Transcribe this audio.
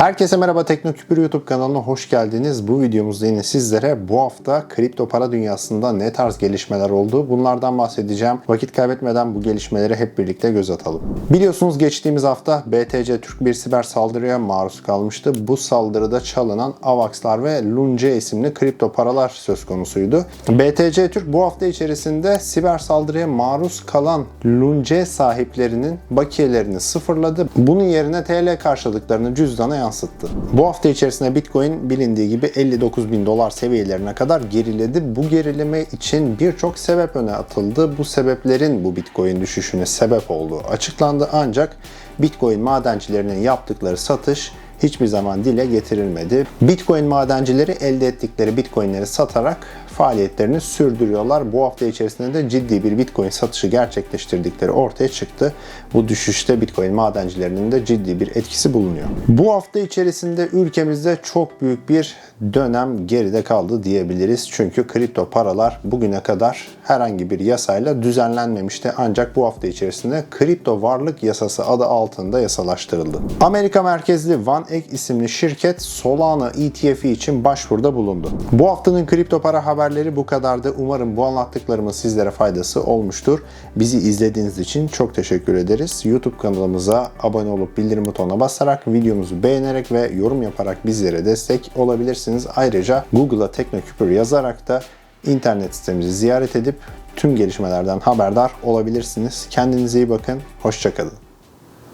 Herkese merhaba Teknoküpür YouTube kanalına hoş geldiniz. Bu videomuzda yine sizlere bu hafta kripto para dünyasında ne tarz gelişmeler oldu bunlardan bahsedeceğim. Vakit kaybetmeden bu gelişmeleri hep birlikte göz atalım. Biliyorsunuz geçtiğimiz hafta BTC Türk bir siber saldırıya maruz kalmıştı. Bu saldırıda çalınan AVAX'lar ve Lunce isimli kripto paralar söz konusuydu. BTC Türk bu hafta içerisinde siber saldırıya maruz kalan Lunce sahiplerinin bakiyelerini sıfırladı. Bunun yerine TL karşılıklarını cüzdana yansıttı. Bu hafta içerisinde Bitcoin bilindiği gibi 59 bin dolar seviyelerine kadar geriledi. Bu gerileme için birçok sebep öne atıldı. Bu sebeplerin bu Bitcoin düşüşüne sebep olduğu açıklandı ancak Bitcoin madencilerinin yaptıkları satış hiçbir zaman dile getirilmedi. Bitcoin madencileri elde ettikleri Bitcoin'leri satarak faaliyetlerini sürdürüyorlar. Bu hafta içerisinde de ciddi bir Bitcoin satışı gerçekleştirdikleri ortaya çıktı. Bu düşüşte Bitcoin madencilerinin de ciddi bir etkisi bulunuyor. Bu hafta içerisinde ülkemizde çok büyük bir dönem geride kaldı diyebiliriz. Çünkü kripto paralar bugüne kadar herhangi bir yasayla düzenlenmemişti. Ancak bu hafta içerisinde kripto varlık yasası adı altında yasalaştırıldı. Amerika merkezli Eck isimli şirket Solana ETF'i için başvuruda bulundu. Bu haftanın kripto para haberleri bu kadardı. Umarım bu anlattıklarımın sizlere faydası olmuştur. Bizi izlediğiniz için çok teşekkür ederiz. YouTube kanalımıza abone olup bildirim butonuna basarak, videomuzu beğenerek ve yorum yaparak bizlere destek olabilirsiniz. Ayrıca Google'a Teknoküpür yazarak da internet sitemizi ziyaret edip tüm gelişmelerden haberdar olabilirsiniz. Kendinize iyi bakın. Hoşçakalın.